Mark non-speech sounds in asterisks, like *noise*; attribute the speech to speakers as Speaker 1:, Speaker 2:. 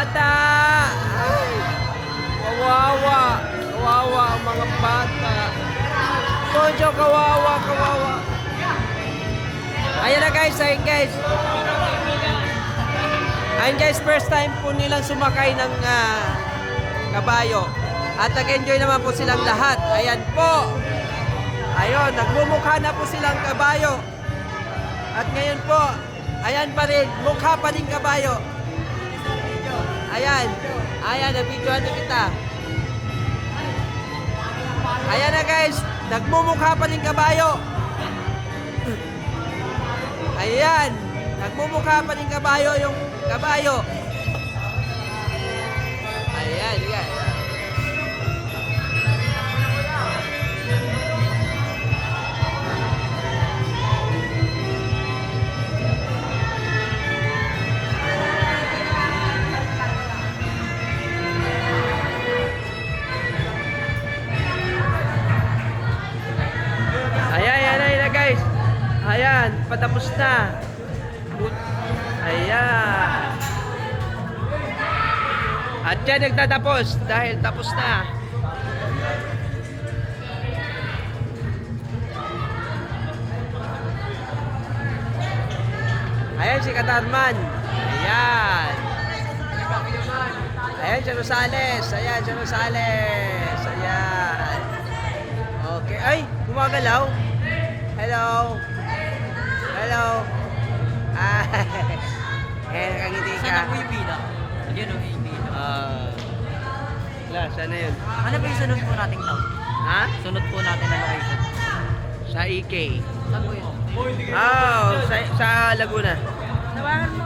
Speaker 1: bata! Ay, kawawa! Kawawa ang mga bata! Poncho, kawawa, kawawa! Ayan na guys, ayun guys. Ayun guys, first time po nilang sumakay ng ah, kabayo. At nag-enjoy naman po silang lahat. Ayan po. Ayun, nagmumukha na po silang kabayo. At ngayon po, ayan pa rin, mukha pa rin kabayo. Ayan, ayan, nabidyoan na kita. Ayan na guys, nagmumukha pa rin kabayo. Ayan, nagmumukha pa rin kabayo yung kabayo. Ayan, patapos na. Ayan. At yan nagtatapos dahil tapos na. Ayan si Katarman. Ayan. Ayan si Rosales. Ayan si Rosales. Ayan. Okay. Ay, gumagalaw. Hello. *laughs* Eh, nakangiti ka.
Speaker 2: Sana po yung bilang? Ayun o, yung bilang.
Speaker 1: Ah. Wala, sana yun.
Speaker 2: Ano ba yung sunod po nating town?
Speaker 1: Ha?
Speaker 2: Sunod po natin na location.
Speaker 1: Sa EK.
Speaker 2: Saan po yun?
Speaker 1: Oh, sa, sa Laguna.
Speaker 2: Tawagan mo,